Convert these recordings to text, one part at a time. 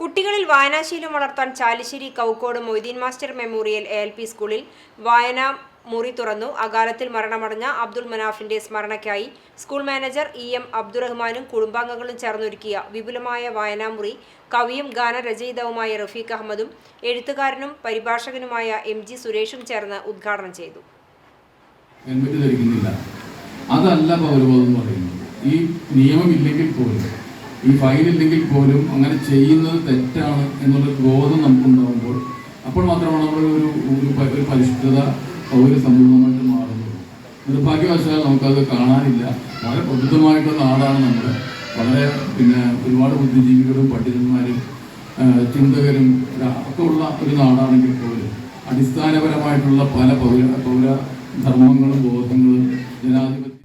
കുട്ടികളിൽ വായനാശീലം വളർത്താൻ Chalissery Kowkode Moideen master memorial A L P സ്കൂളിൽ വായനാ മുറി തുറന്നു. അകാലത്തിൽ മരണമടഞ്ഞ അബ്ദുൾ മനാഫിന്റെ സ്മരണയ്ക്കായി സ്കൂൾ മാനേജർ ഇ എം അബ്ദുറഹ്മാനും കുടുംബാംഗങ്ങളും ചേർന്നൊരുക്കിയ വിപുലമായ വായനാമുറി കവിയും ഗാനരചയിതാവുമായ റഫീഖ് അഹമ്മദും എഴുത്തുകാരനും പരിഭാഷകനുമായ എം ജി സുരേഷും ചേർന്ന് ഉദ്ഘാടനം ചെയ്തു. അതല്ല പൗരബോധം പറയുന്നത്. ഈ നിയമമില്ലെങ്കിൽ പോലും ഈ ഫൈൻ ഇല്ലെങ്കിൽ പോലും അങ്ങനെ ചെയ്യുന്നത് തെറ്റാണ് എന്നുള്ള ബോധം നമുക്കുണ്ടാകുമ്പോൾ അപ്പോൾ മാത്രമാണ് നമ്മൾ ഒരു ഒരു ഒരു പരിശുദ്ധത പൗര സമൂഹമായിട്ട് മാറുന്നത്. നിർഭാഗ്യവശാൽ നമുക്കത് കാണാനില്ല. വളരെ പ്രബുദ്ധമായിട്ടുള്ള നാടാണ് നമ്മുടെ. വളരെ പിന്നെ ഒരുപാട് ബുദ്ധിജീവികളും പണ്ഡിതന്മാരും ചിന്തകരും ഒക്കെ ഉള്ള ഒരു നാടാണെങ്കിൽ പോലും അടിസ്ഥാനപരമായിട്ടുള്ള പല പൗര പൗര ധർമ്മങ്ങളും ബോധങ്ങളും ജനാധിപത്യ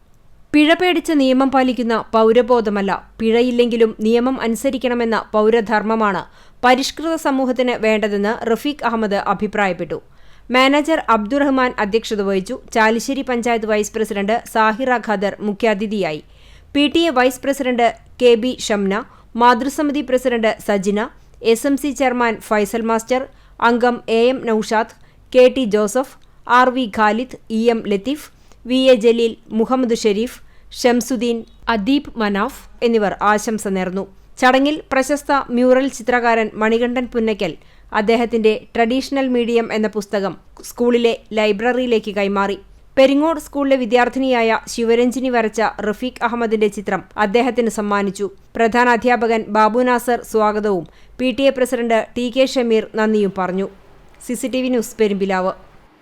പിഴ പേടിച്ച് നിയമം പാലിക്കുന്ന പൗരബോധമല്ല. പിഴയില്ലെങ്കിലും നിയമം അനുസരിക്കണമെന്ന പൗരധർമ്മമാണ് പരിഷ്കൃത സമൂഹത്തിന് വേണ്ടതെന്ന് റഫീഖ് അഹമ്മദ് അഭിപ്രായപ്പെട്ടു. മാനേജർ അബ്ദുറഹ്മാൻ അധ്യക്ഷത വഹിച്ചു. ചാലിശ്ശേരി പഞ്ചായത്ത് വൈസ് പ്രസിഡന്റ് സാഹിറ ഖാദർ മുഖ്യാതിഥിയായി. P T A vice president K B Shamna മാതൃസമിതി president Sajina S M C chairman Faisal master അംഗം A M Noushad K T Joseph R V Khalid E M Latheef V A Jaleel Muhammad Sharif Shamsuddin Adeeb Manaf എന്നിവർ ആശംസ നേർന്നു. ചടങ്ങിൽ പ്രശസ്ത mural ചിത്രകാരൻ മണികണ്ഠൻ പുന്നയ്ക്കൽ അദ്ദേഹത്തിന്റെ traditional medium എന്ന പുസ്തകം സ്കൂളിലെ ലൈബ്രറിയിലേക്ക് കൈമാറി. പെരിങ്ങോട് സ്കൂളിലെ വിദ്യാർത്ഥിനിയായ ശിവരഞ്ജിനി വരച്ച റഫീഖ് അഹമ്മദിന്റെ ചിത്രം അദ്ദേഹത്തിന് സമ്മാനിച്ചു. പ്രധാന അധ്യാപകൻ ബാബു നാസർ സ്വാഗതവും P T A president T K Shameer നന്ദിയും പറഞ്ഞു. CCTV news Perumpilavu.